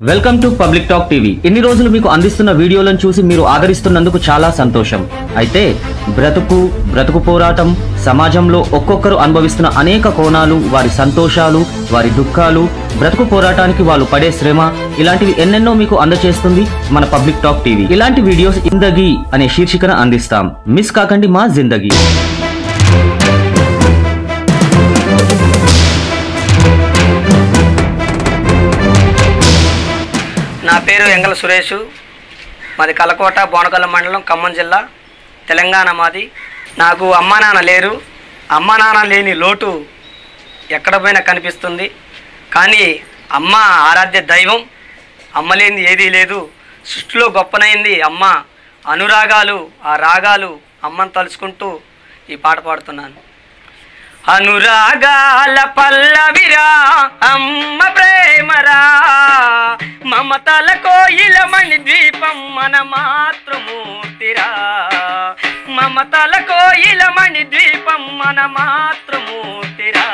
Welcome to public talk TV. ఇన్ని రోజులు మీకు అందిస్తున్న వీడియోలను చూసి మీరు ఆదరిస్తున్నందుకు చాలా సంతోషం. అయితే బ్రతుకు బ్రతుకు పోరాటం సమాజంలో ఒక్కొక్కరు అనుభవిస్తున్న అనేక కోణాలు వారి సంతోషాలు వారి దుఃఖాలు బ్రతుకు పోరాటానికి వాళ్ళు పడే శ్రమ ఇలాంటివి ఎన్నెన్నో మీకు అందచేస్తుంది మన పబ్లిక్ టాక్ టీవీ. ఇలాంటి వీడియోస్ ఇందగీ అనే శీర్షికన అందిస్తాం. మిస్ కాకండి మా జిందగీ. పేరు ఎంగల సురేష్ మాది కలకోట బోనకల్ల మండలం ఖమ్మం జిల్లా తెలంగాణ మాది. నాకు అమ్మా నాన్న లేరు. అమ్మా నాన్న లేని లోటు ఎక్కడ పోయినా కనిపిస్తుంది. కానీ అమ్మ ఆరాధ్య దైవం అమ్మ లేని ఏదీ లేదు. సృష్టిలో గొప్పనైంది అమ్మ. అనురాగాలు ఆ రాగాలు అమ్మను తలుచుకుంటూ ఈ పాట పాడుతున్నాను. అనురాగాల పల్లవిరా అమ్మ ప్రేమరా. మమతల కోయిలమణి ద్వీపం మన మాతృమూర్తిరా. మమతల కోయిలమణి ద్వీపం మన మాతృమూర్తిరా.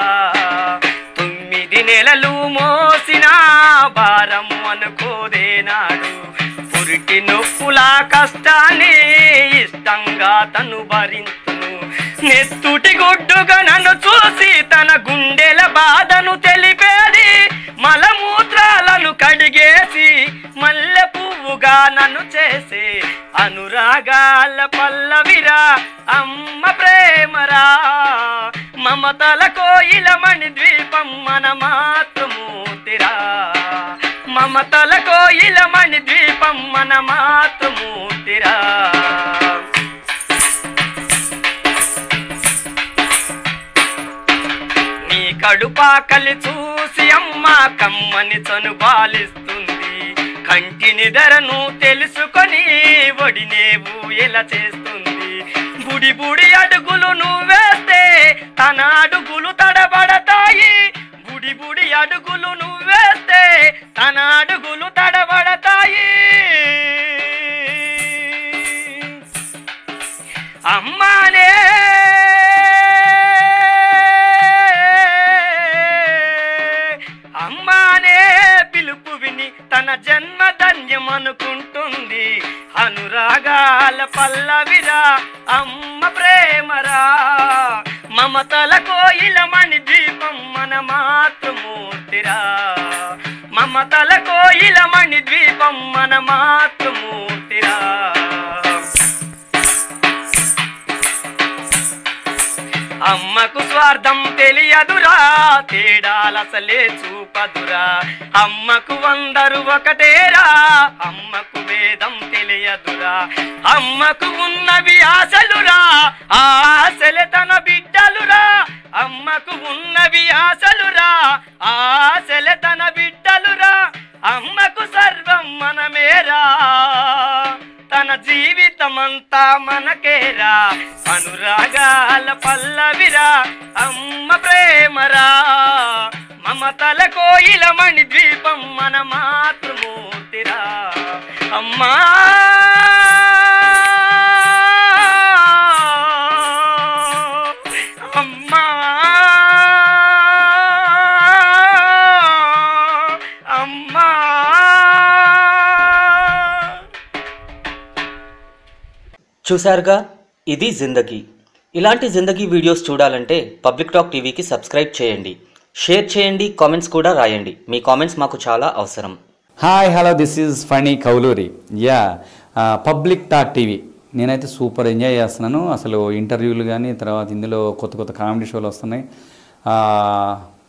తొమ్మిది నెలలు మోసిన భారం అనుకోదేనాడు పురికి నొప్పుల కష్టాన్ని ఇష్టంగా తను భరించును నెత్తుటి గుడ్డుగా నన్ను చూసి తన గుండెల బాధ అనురాగాల పల్లవిరా అమ్మ ప్రేమరా. మమతల కోయిలమణి ద్వీపం మన మాతృమూర్తిరా. మమతల కోయిలమణి ద్వీపం మన మాతృమూర్తిరా. నీ కడుపాకలి చూసి అమ్మ కమ్మని చను పాలిస్తుంది కంటిని ధరను తెలుసుకొని ఒడినేవు ఎలా చేస్తుంది. బుడి బుడి అడుగులు నువ్వేస్తే తన అడుగులు తడబడతాయి. బుడి బుడి అడుగులు నువ్వేస్తే తన అడుగులు విని జన్మ ధన్యం అనుకుంటుంది అనురాగాల పల్లవిరా అమ్మ ప్రేమరా. మమతల కోయిలమణి ద్వీపం మన మాతృమూర్తిరా. మమతల కోయిలమణి ద్వీపం మన మాతృమూర్తిరా. అమ్మకు స్వార్థం తెలియదురా తేడాలసలే చూపదురా. అమ్మకు వందరు ఒకటేరా అమ్మకు వేదం తెలియదురా. అమ్మకు ఉన్నవి ఆశలురా ఆ ఆశలే తన బిడ్డలురా. అమ్మకు ఉన్నవి ఆశలురా ఆ ఆశలే తన బిడ్డలురా. అమ్మకు సర్వం మనమేరా తన జీవి జీవితమంతా మనకేరా అనురాగాల పల్లవిరా అమ్మ ప్రేమరా. మమతల కోయిలమణి ద్వీపం మన మాతృమూర్తిరా. అమ్మా చూశారుగా? ఇది జిందగీ. ఇలాంటి జిందగీ వీడియోస్ చూడాలంటే పబ్లిక్ టాక్ టీవీకి సబ్స్క్రైబ్ చేయండి. షేర్ చేయండి కామెంట్స్ కూడా రాయండి. మీ కామెంట్స్ మాకు చాలా అవసరం. Hi hello this is Phani Kouluri. Yeah public talk TV. నేనైతే సూపర్ ఎంజాయ్ చేస్తున్నాను. అసలు ఇంటర్వ్యూలు కానీ తర్వాత ఇందులో కొత్త కొత్త కామెడీ షోలు వస్తున్నాయి.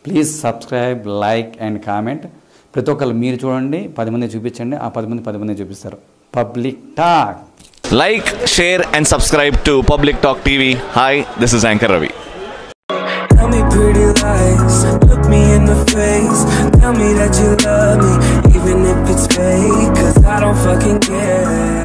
Please subscribe like and comment. ప్రతి ఒక్కరు మీరు చూడండి పది మంది చూపించండి. ఆ పది మంది పది మంది చూపిస్తారు. Public talk. Like, share, and subscribe to Public Talk TV. Hi, this is Anchor Ravi. Tell me pretty lies, look me in the face. Tell me that you love me, even if it's fake. Cause I don't fucking care.